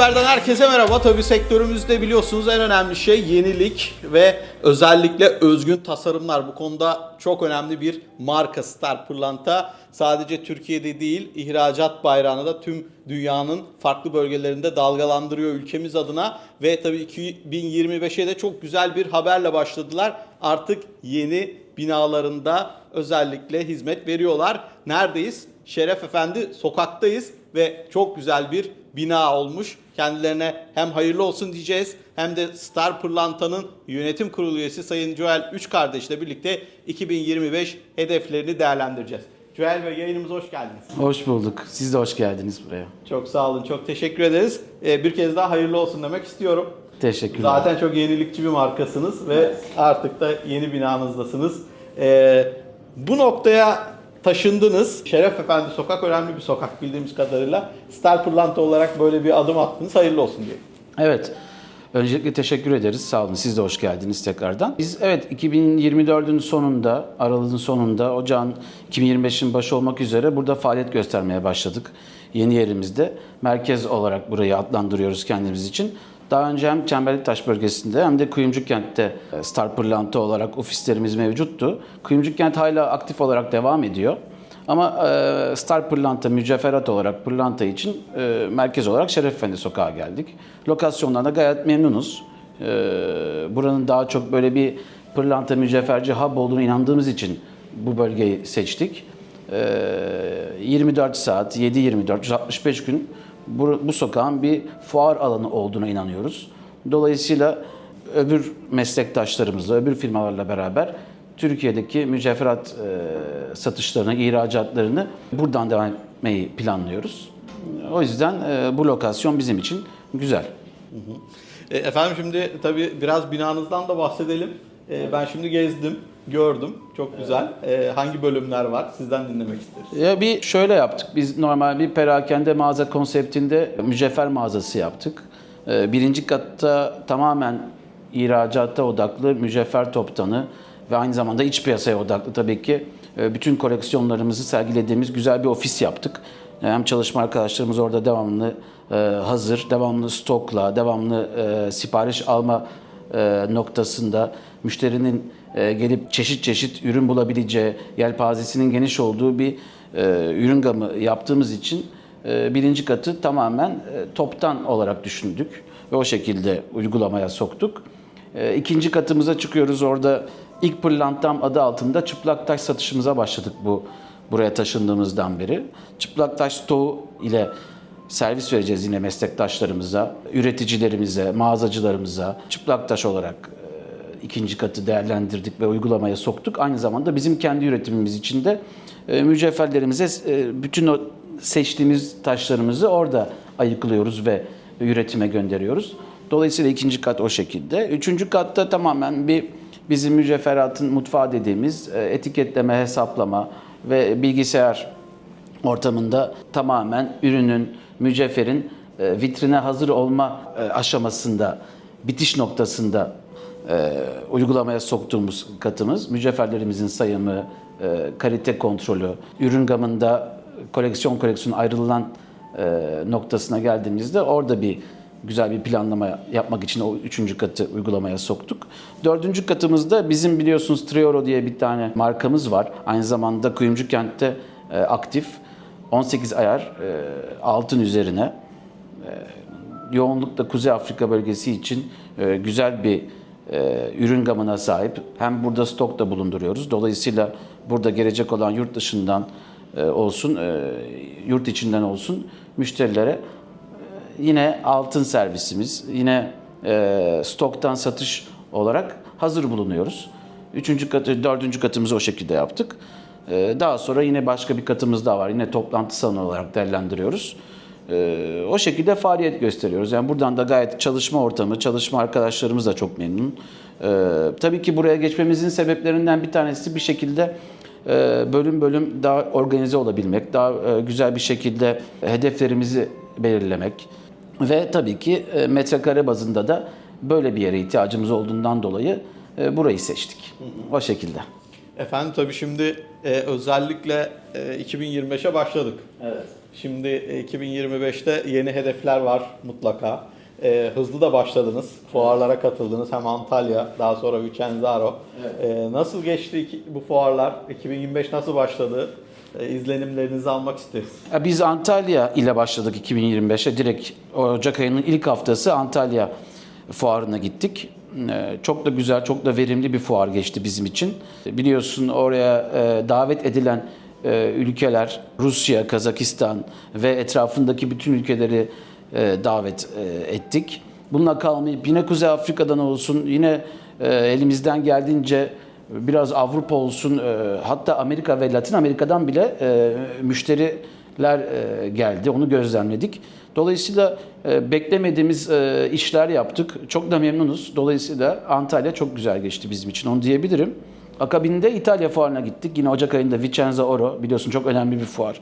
Haber'den herkese merhaba. Tabii sektörümüzde biliyorsunuz en önemli şey yenilik ve özellikle özgün tasarımlar. Bu konuda çok önemli bir marka Star Pırlanta. Sadece Türkiye'de değil, ihracat bayrağını da tüm dünyanın farklı bölgelerinde dalgalandırıyor ülkemiz adına. Ve tabii 2025'e de çok güzel bir haberle başladılar. Artık yeni binalarında özellikle hizmet veriyorlar. Neredeyiz? Şeref Efendi sokaktayız ve çok güzel bir bina olmuş. Kendilerine hem hayırlı olsun diyeceğiz hem de Star Pırlanta'nın yönetim kurulu üyesi Sayın Joel Üç kardeşle birlikte 2025 hedeflerini değerlendireceğiz. Joel Bey yayınımıza hoş geldiniz. Hoş bulduk. Siz de hoş geldiniz buraya. Çok sağ olun, çok teşekkür ederiz. Ee, bir kez daha hayırlı olsun demek istiyorum. Teşekkürler. Zaten çok yenilikçi bir markasınız ve artık da yeni binanızdasınız. Ee, bu noktaya taşındınız. Şeref Efendi sokak önemli bir sokak bildiğimiz kadarıyla. Star Pırlanta olarak böyle bir adım attınız. Hayırlı olsun diye. Evet. Öncelikle teşekkür ederiz. Sağ olun. Siz de hoş geldiniz tekrardan. Biz evet 2024'ün sonunda, aralığın sonunda, ocağın 2025'in başı olmak üzere burada faaliyet göstermeye başladık. Yeni yerimizde. Merkez olarak burayı adlandırıyoruz kendimiz için. Daha önce hem Çemberliktaş bölgesinde hem de Kuyumcu Kent'te e, Star Pırlanta olarak ofislerimiz mevcuttu. Kuyumcu Kent hala aktif olarak devam ediyor. Ama e, Star Pırlanta mücevherat olarak Pırlanta için e, merkez olarak Şeref Efendi Sokağa geldik. Lokasyondan da gayet memnunuz. E, buranın daha çok böyle bir pırlanta mücevherci hub olduğunu inandığımız için bu bölgeyi seçtik. E, 24 saat, 7-24, 365 gün bu, bu sokağın bir fuar alanı olduğuna inanıyoruz. Dolayısıyla öbür meslektaşlarımızla, öbür firmalarla beraber Türkiye'deki mücevherat e, satışlarını, ihracatlarını buradan devam etmeyi planlıyoruz. O yüzden e, bu lokasyon bizim için güzel. E, efendim şimdi tabii biraz binanızdan da bahsedelim. E, ben şimdi gezdim, gördüm. Çok güzel. E, hangi bölümler var? Sizden dinlemek isteriz. Ya bir şöyle yaptık. Biz normal bir perakende mağaza konseptinde mücevher mağazası yaptık. E, birinci katta tamamen ihracatta odaklı mücevher toptanı ve aynı zamanda iç piyasaya odaklı tabii ki e, bütün koleksiyonlarımızı sergilediğimiz güzel bir ofis yaptık. Hem çalışma arkadaşlarımız orada devamlı e, hazır, devamlı stokla, devamlı e, sipariş alma e, noktasında müşterinin e, gelip çeşit çeşit ürün bulabileceği, yelpazesinin geniş olduğu bir e, ürün gamı yaptığımız için e, birinci katı tamamen e, toptan olarak düşündük ve o şekilde uygulamaya soktuk. E, ikinci katımıza çıkıyoruz orada ilk pırlantam adı altında çıplak taş satışımıza başladık bu buraya taşındığımızdan beri. Çıplak taş stoğu ile servis vereceğiz yine meslektaşlarımıza, üreticilerimize, mağazacılarımıza çıplak taş olarak e, ikinci katı değerlendirdik ve uygulamaya soktuk. Aynı zamanda bizim kendi üretimimiz için de e, mücevherlerimize e, bütün o seçtiğimiz taşlarımızı orada ayıklıyoruz ve üretime gönderiyoruz. Dolayısıyla ikinci kat o şekilde. Üçüncü katta tamamen bir bizim mücevheratın mutfağı dediğimiz e, etiketleme, hesaplama ve bilgisayar ortamında tamamen ürünün, mücevherin vitrine hazır olma aşamasında, bitiş noktasında e, uygulamaya soktuğumuz katımız. Mücevherlerimizin sayımı, e, kalite kontrolü, ürün gamında koleksiyon koleksiyon ayrılan e, noktasına geldiğimizde orada bir güzel bir planlama yapmak için o üçüncü katı uygulamaya soktuk. Dördüncü katımızda bizim biliyorsunuz Trioro diye bir tane markamız var. Aynı zamanda Kuyumcu Kent'te e, aktif 18 ayar e, altın üzerine e, yoğunlukla Kuzey Afrika bölgesi için e, güzel bir e, ürün gamına sahip. Hem burada stok da bulunduruyoruz. Dolayısıyla burada gelecek olan yurt dışından e, olsun, e, yurt içinden olsun müşterilere yine altın servisimiz, yine stoktan satış olarak hazır bulunuyoruz. Üçüncü katı, dördüncü katımızı o şekilde yaptık. Daha sonra yine başka bir katımız daha var. Yine toplantı salonu olarak değerlendiriyoruz. E, o şekilde faaliyet gösteriyoruz. Yani buradan da gayet çalışma ortamı, çalışma arkadaşlarımız da çok memnun. E, tabii ki buraya geçmemizin sebeplerinden bir tanesi bir şekilde e, bölüm bölüm daha organize olabilmek, daha e, güzel bir şekilde hedeflerimizi belirlemek ve tabii ki e, metrekare bazında da böyle bir yere ihtiyacımız olduğundan dolayı e, burayı seçtik. O şekilde. Efendim tabii şimdi e, özellikle e, 2025'e başladık. Evet. Şimdi e, 2025'te yeni hedefler var mutlaka. E, hızlı da başladınız. Fuarlara katıldınız. Hem Antalya, daha sonra Vicenzaro. E, nasıl geçti iki- bu fuarlar? 2025 nasıl başladı? E, izlenimlerinizi almak isteriz. Ya Biz Antalya ile başladık 2025'e. Direkt Ocak ayının ilk haftası Antalya fuarına gittik. Ee, Çok da güzel, çok da verimli bir fuar geçti bizim için. Biliyorsun oraya e, davet edilen e, ülkeler Rusya, Kazakistan ve etrafındaki bütün ülkeleri e, davet ettik. Bununla kalmayıp yine Kuzey Afrika'dan olsun, yine elimizden geldiğince biraz Avrupa olsun, hatta Amerika ve Latin Amerika'dan bile müşteriler geldi. Onu gözlemledik. Dolayısıyla e, beklemediğimiz e, işler yaptık. Çok da memnunuz. Dolayısıyla Antalya çok güzel geçti bizim için. Onu diyebilirim. Akabinde İtalya fuarına gittik. Yine Ocak ayında Vicenza Oro. Biliyorsun çok önemli bir fuar.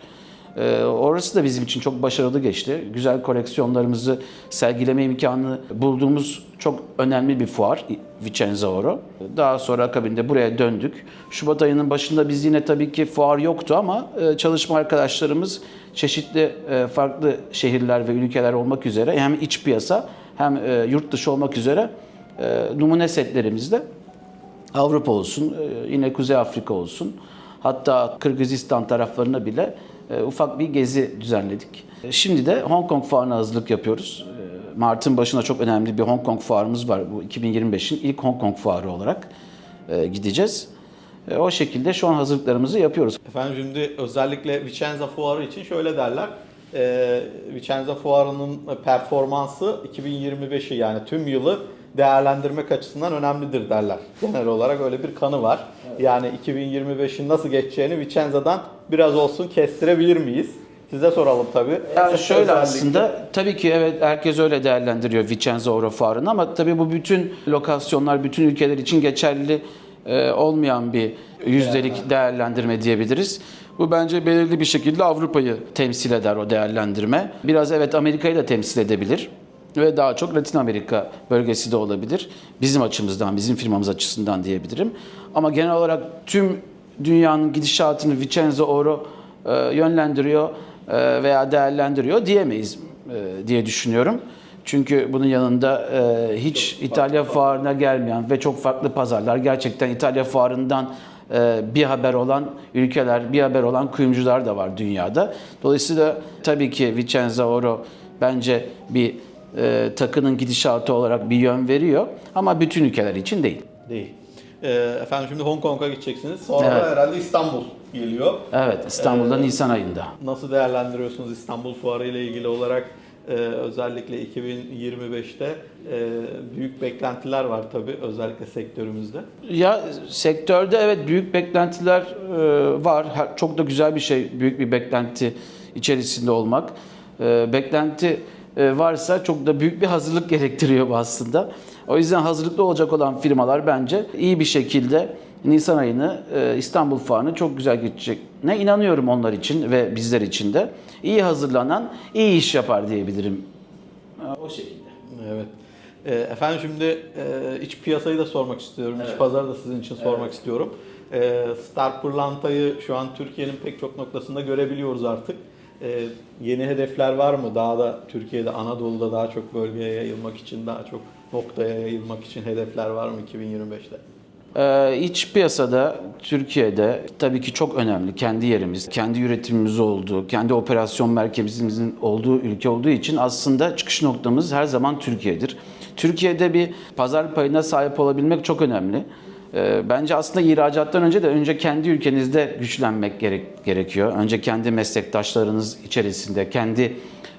Ee, orası da bizim için çok başarılı geçti. Güzel koleksiyonlarımızı sergileme imkanı bulduğumuz çok önemli bir fuar Vicenza Oro. Daha sonra akabinde buraya döndük. Şubat ayının başında biz yine tabii ki fuar yoktu ama e, çalışma arkadaşlarımız çeşitli e, farklı şehirler ve ülkeler olmak üzere hem iç piyasa hem e, yurt dışı olmak üzere numune setlerimizde Avrupa olsun, yine Kuzey Afrika olsun, hatta Kırgızistan taraflarına bile e, ufak bir gezi düzenledik. E, Şimdi de Hong Kong fuarına hazırlık yapıyoruz. E, Mart'ın başına çok önemli bir Hong Kong fuarımız var. Bu 2025'in ilk Hong Kong fuarı olarak e, gideceğiz. O şekilde şu an hazırlıklarımızı yapıyoruz. Efendim şimdi özellikle Vicenza Fuarı için şöyle derler. Vicenza Fuarı'nın performansı 2025'i yani tüm yılı değerlendirmek açısından önemlidir derler. Genel olarak öyle bir kanı var. Yani 2025'in nasıl geçeceğini Vicenza'dan biraz olsun kestirebilir miyiz? Size soralım tabii. Yani şöyle Özellikle- aslında tabii ki evet herkes öyle değerlendiriyor Vicenza Oro Fuarı'nı ama tabii bu bütün lokasyonlar, bütün ülkeler için geçerli e, olmayan bir yüzdelik değerlendirme diyebiliriz. Bu bence belirli bir şekilde Avrupa'yı temsil eder o değerlendirme. Biraz evet Amerika'yı da temsil edebilir ve daha çok Latin Amerika bölgesi de olabilir. Bizim açımızdan, bizim firmamız açısından diyebilirim. Ama genel olarak tüm dünyanın gidişatını Vicenza Oro e, yönlendiriyor e, veya değerlendiriyor diyemeyiz e, diye düşünüyorum. Çünkü bunun yanında e, hiç İtalya fuarına gelmeyen ve çok farklı pazarlar gerçekten İtalya fuarından e, bir haber olan ülkeler, bir haber olan kuyumcular da var dünyada. Dolayısıyla tabii ki Vicenza Oro bence bir e, takının gidişatı olarak bir yön veriyor ama bütün ülkeler için değil. Değil. E, efendim şimdi Hong Kong'a gideceksiniz. Sonra Evet. herhalde İstanbul geliyor. Evet, İstanbul'da Nisan ayında. Nasıl değerlendiriyorsunuz İstanbul Fuarı ile ilgili olarak e, özellikle 2025'te e, büyük beklentiler var tabii özellikle sektörümüzde. Ya sektörde evet büyük beklentiler e, var. Çok da güzel bir şey büyük bir beklenti içerisinde olmak. E, Beklenti varsa çok da büyük bir hazırlık gerektiriyor bu aslında. O yüzden hazırlıklı olacak olan firmalar bence iyi bir şekilde Nisan ayını e, İstanbul Fuarı'nı çok güzel geçecek. Ne inanıyorum onlar için ve bizler için de. İyi hazırlanan iyi iş yapar diyebilirim. E, O şekilde. Evet. E, efendim şimdi e, iç piyasayı da sormak istiyorum. İç pazarı da sizin için sormak istiyorum. E, Star Pırlanta'yı şu an Türkiye'nin pek çok noktasında görebiliyoruz artık. E, yeni hedefler var mı? Daha da Türkiye'de, Anadolu'da daha çok bölgeye yayılmak için, daha çok noktaya yayılmak için hedefler var mı 2025'te? Ee, iç piyasada Türkiye'de tabii ki çok önemli kendi yerimiz, kendi üretimimiz olduğu, kendi operasyon merkezimizin olduğu ülke olduğu için aslında çıkış noktamız her zaman Türkiye'dir. Türkiye'de bir pazar payına sahip olabilmek çok önemli. Ee, Bence aslında ihracattan önce de önce kendi ülkenizde güçlenmek gerek, gerekiyor. Önce kendi meslektaşlarınız içerisinde, kendi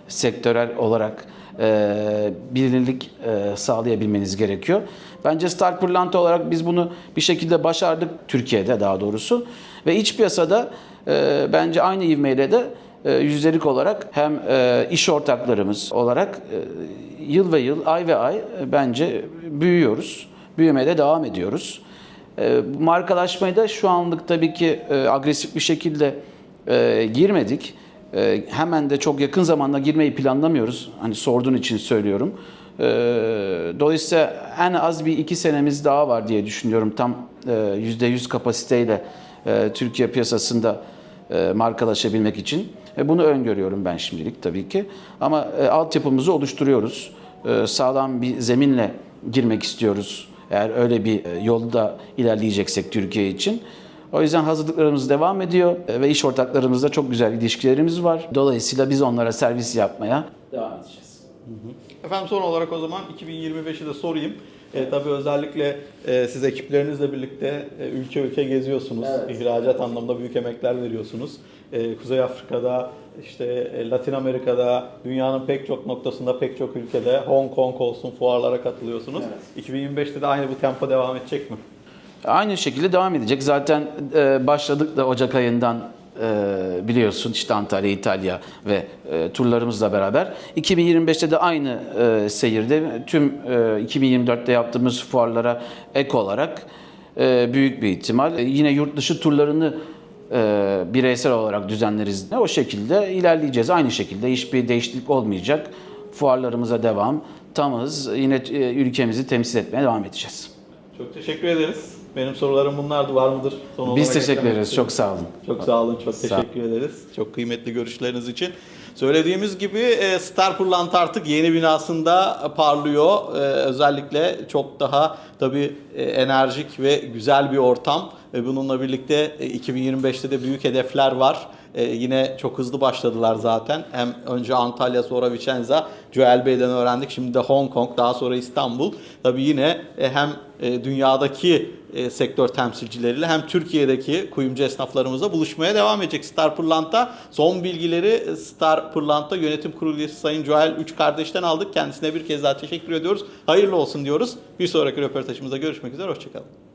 sektörel olarak e, bilinirlik e, sağlayabilmeniz gerekiyor. Bence Star Pırlanta olarak biz bunu bir şekilde başardık Türkiye'de daha doğrusu. Ve iç piyasada e, bence aynı ivmeyle de e, yüzdelik olarak hem e, iş ortaklarımız olarak e, yıl ve yıl, ay ve ay e, bence büyüyoruz. Büyümeye de devam ediyoruz. E, markalaşmayı da şu anlık tabii ki e, agresif bir şekilde e, girmedik. E, hemen de çok yakın zamanda girmeyi planlamıyoruz. Hani sorduğun için söylüyorum. Dolayısıyla en az bir iki senemiz daha var diye düşünüyorum. Tam e, %100 kapasiteyle Türkiye piyasasında markalaşabilmek için. E, bunu öngörüyorum ben şimdilik tabii ki. Ama e, altyapımızı oluşturuyoruz. Sağlam bir zeminle girmek istiyoruz. Eğer öyle bir e, yolda ilerleyeceksek Türkiye için. O yüzden hazırlıklarımız devam ediyor e, ve iş ortaklarımızla çok güzel ilişkilerimiz var. Dolayısıyla biz onlara servis yapmaya devam edeceğiz. Efendim son olarak o zaman 2025'i de sorayım. E, tabii özellikle e, siz ekiplerinizle birlikte e, ülke ülke geziyorsunuz. Evet. İhracat anlamında büyük emekler veriyorsunuz. E, Kuzey Afrika'da, işte e, Latin Amerika'da, dünyanın pek çok noktasında, pek çok ülkede, Hong Kong olsun fuarlara katılıyorsunuz. 2025'te de aynı bu tempo devam edecek mi? Aynı şekilde devam edecek. Zaten e, başladık da Ocak ayından e, biliyorsun işte Antalya, İtalya ve turlarımızla beraber. 2025'te de aynı seyirde tüm e, 2024'te yaptığımız fuarlara ek olarak büyük bir ihtimal yine yurt dışı turlarını e, bireysel olarak düzenleriz. O şekilde ilerleyeceğiz. Aynı şekilde hiçbir değişiklik olmayacak. Fuarlarımıza devam. Tamız. Yine e, ülkemizi temsil etmeye devam edeceğiz. Çok teşekkür ederiz. Benim sorularım bunlardı. Var mıdır? Son Biz teşekkür ederiz. Çok sağ olun. Çok sağ olun, çok Sağ- teşekkür ederiz. Çok kıymetli görüşleriniz için. Söylediğimiz gibi e, Star Pırlanta artık yeni binasında parlıyor. E, Özellikle çok daha tabii e, enerjik ve güzel bir ortam. Bununla birlikte e, 2025'te de büyük hedefler var. E, Yine çok hızlı başladılar zaten. Hem önce Antalya sonra Vicenza. Joel Bey'den öğrendik. Şimdi de Hong Kong, daha sonra İstanbul. Tabii yine e, hem e, dünyadaki e, sektör temsilcileriyle hem Türkiye'deki kuyumcu esnaflarımızla buluşmaya devam edecek Star Pırlanta. Son bilgileri Star Pırlanta Yönetim Kurulu üyesi Sayın Joel Üç kardeşten aldık. Kendisine bir kez daha teşekkür ediyoruz. Hayırlı olsun diyoruz. Bir sonraki röportajımızda görüşmek üzere. Hoşçakalın.